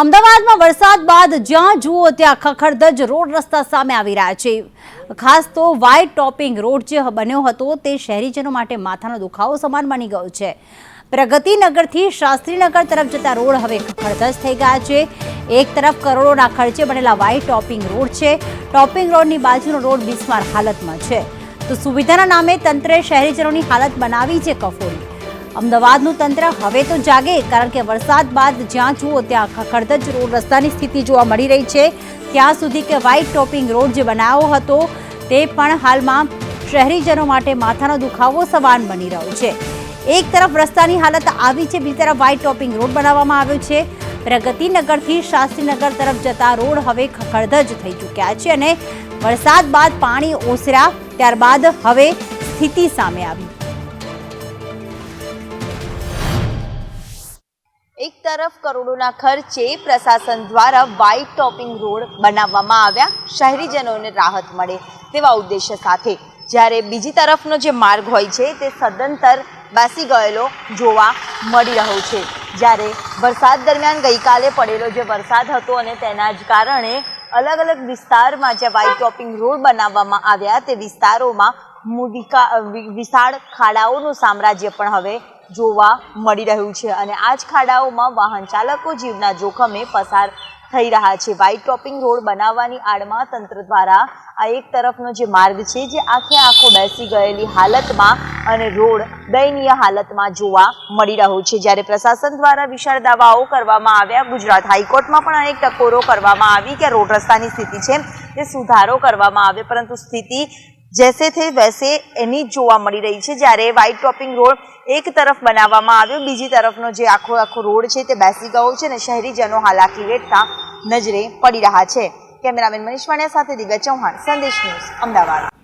અમદાવાદમાં વરસાદ બાદ જ્યાં જુઓ ત્યાં ખખડધજ રોડ રસ્તા સામે આવી રહ્યા છે. ખાસ તો વાઇટ ટોપિંગ રોડ જે બન્યો હતો તે શહેરીજનો માટે માથાનો દુખાવો સમાન બની ગયો છે. પ્રગતિનગરથી શાસ્ત્રીનગર તરફ જતા રોડ હવે ખખડધજ થઈ ગયા છે. એક તરફ કરોડોના ખર્ચે બનેલા વાઇટ ટોપિંગ રોડ છે. ટોપિંગ રોડની બાજુનો રોડ બિસ્માર હાલતમાં છે. તો સુવિધાના નામે તંત્રે શહેરીજનોની હાલત બનાવી છે કફોડી. અમદાવાદનું તંત્ર હવે તો જાગે, કારણ કે વરસાદ બાદ જ્યાં જુઓ ત્યાં ખખડધજ રોડ રસ્તાની સ્થિતિ જોવા મળી રહી છે. ત્યાં સુધી કે વ્હાઇટ ટોપિંગ રોડ જે બનાવ્યો હતો, તે પણ હાલમાં શહેરીજનો માટે માથાનો દુખાવો સમાન બની રહ્યો છે. એક તરફ રસ્તાની હાલત આવી છે, બીજી તરફ વ્હાઇટ ટોપિંગ રોડ બનાવવામાં આવ્યો છે. પ્રગતિનગરથી શાસ્ત્રીનગર તરફ જતા રોડ હવે ખખડધજ થઈ ચૂક્યા છે અને વરસાદ બાદ પાણી ઓસર્યા, ત્યારબાદ હવે સ્થિતિ સામે આવી. તરફ કરોડોના ખર્ચે પ્રશાસન દ્વારા વ્હાઇટ ટોપિંગ રોડ બનાવવામાં આવ્યા. શહેરીજનોને રાહત મળે તેવા ઉદ્દેશ્ય સાથે. જ્યારે બીજી તરફનો જે માર્ગ હોય છે, તે સદંતર બેસી ગયેલો જોવા મળી રહ્યો છે. જ્યારે વરસાદ દરમિયાન ગઈકાલે પડેલો જે વરસાદ હતો અને તેના જ કારણે અલગ અલગ વિસ્તારમાં જે વ્હાઇટ ટોપિંગ રોડ બનાવવામાં આવ્યા, તે વિસ્તારોમાં વિશાળ ખાડાઓનું સામ્રાજ્ય પણ હવે જોવા મળી રહ્યું છે અને આ જ ખાડાઓમાં વાહન ચાલકો જીવના જોખમે પસાર થઈ રહ્યા છે. વાઇટ ટોપિંગ રોડ બનાવવાની આડમાં તંત્ર દ્વારા આ એક તરફનો જે માર્ગ છે, જે આખે આખો બેસી ગયેલી હાલતમાં અને રોડ દયનીય હાલતમાં જોવા મળી રહ્યો છે. જ્યારે પ્રશાસન દ્વારા વિશાળ દાવાઓ કરવામાં આવ્યા, ગુજરાત હાઈકોર્ટમાં પણ અનેક ટકોરો કરવામાં આવી કે રોડ રસ્તાની સ્થિતિ છે તે સુધારો કરવામાં આવે, પરંતુ સ્થિતિ જેસે થે વૈસે એની જોવા મળી રહી છે જ્યારે વાઇટ ટોપિંગ રોડ એક તરફ બનાવવામાં આવ્યો, બીજી તરફનો જે આખો આખો રોડ છે તે બેસી ગયો છે અને શહેરીજનો હાલાકી વેઠતા નજરે પડી રહ્યા છે. કેમેરામેન મનીષ વાણિયા સાથે દિવ્યા ચૌહાણ, સંદેશ ન્યૂઝ, અમદાવાદ.